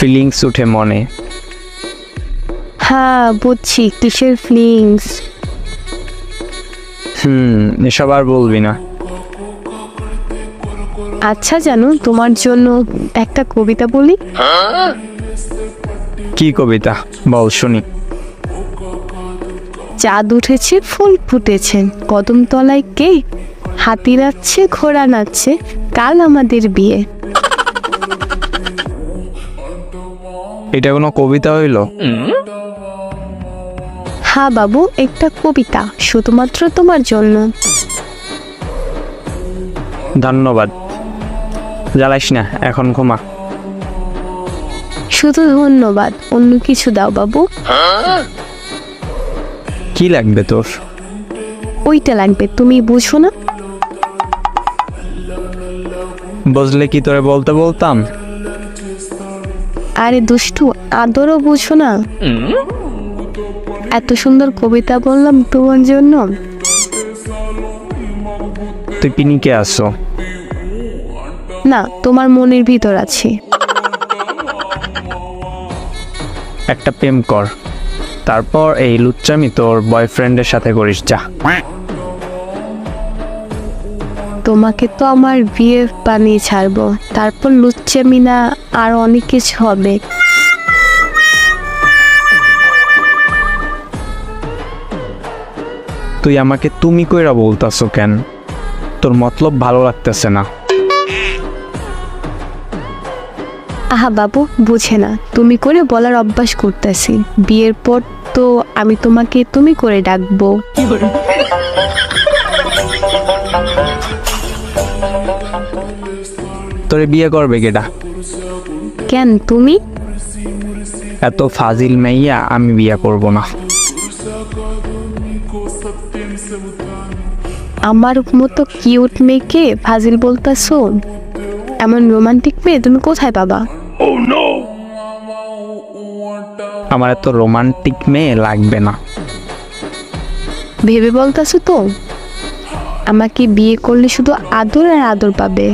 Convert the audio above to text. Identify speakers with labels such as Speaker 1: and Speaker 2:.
Speaker 1: Feelings উঠে মনে।
Speaker 2: হ্যাঁ বুঝছি কিসের ফিলিংস
Speaker 1: হুম এসব আর বলবি না।
Speaker 2: আচ্ছা জানো তোমার জন্য একটা কবিতা বলি?
Speaker 1: কি কবিতা? বল শুনি।
Speaker 2: চাঁদ উঠেছে ফুল ফুটেছে কদম তলায় কে? হাতি নাচছে ঘোড়া নাচছে কাল আমাদের বিয়ে।
Speaker 1: এটা কোনো কবিতা হইল?
Speaker 2: হ্যাঁ বাবু একটা কবিতা শুধুমাত্র তোমার জন্য।
Speaker 1: ধন্যবাদ। জ্বালাইস না এখন ঘুমা।
Speaker 2: শুধু ধন্যবাদ অন্য কিছু দাও বাবু।
Speaker 1: কি লাগবে তোর?
Speaker 2: ওইটা লাগবে তুমি বুঝো না?
Speaker 1: বুঝলে কি তোরে বলতে বলতাম?
Speaker 2: আরে দুষ্টু আদরও বুঝো না। এত সুন্দর কবিতা বললাম তোমার জন্য।
Speaker 1: তুই পিনিকে আসো।
Speaker 2: না তোমার মনের ভিতর আছে।
Speaker 1: একটা প্রেম কর। তারপর এই লুচ্চামি তোর বয়ফ্রেন্ডের সাথে করিস যা।
Speaker 2: তোমাকে তো আমার বিয়ে বানিয়ে ছাড়বো। তারপর লুচ্চে মিনা আর অনেক কিছু হবে।
Speaker 1: তুই আমাকে তুমি কইরা বলতাছো কেন? তোর মতলব ভালো লাগতেছে না।
Speaker 2: আহা বাবু বুঝে না। তুমি করে বলার অভ্যাস করতেছি। বিয়ের পর তো আমি তোমাকে তুমি করে ডাকবো।
Speaker 1: তোরে বিয়ে করবে কেটা
Speaker 2: কেন তুমি?
Speaker 1: এত ফাজিল মেইয়া আমি বিয়ে করব না।
Speaker 2: আমার মতো কিউট মেয়েকে ফাজিল বলতেছো? এমন রোমান্টিক মেয়ে তুমি কোথায় পাবা?
Speaker 1: আমার এত রোমান্টিক মেয়ে লাগবে না।
Speaker 2: ভেবে বলতেছো তো? আমাকে বিয়ে করলে শুধু আদর আর আদর পাবে।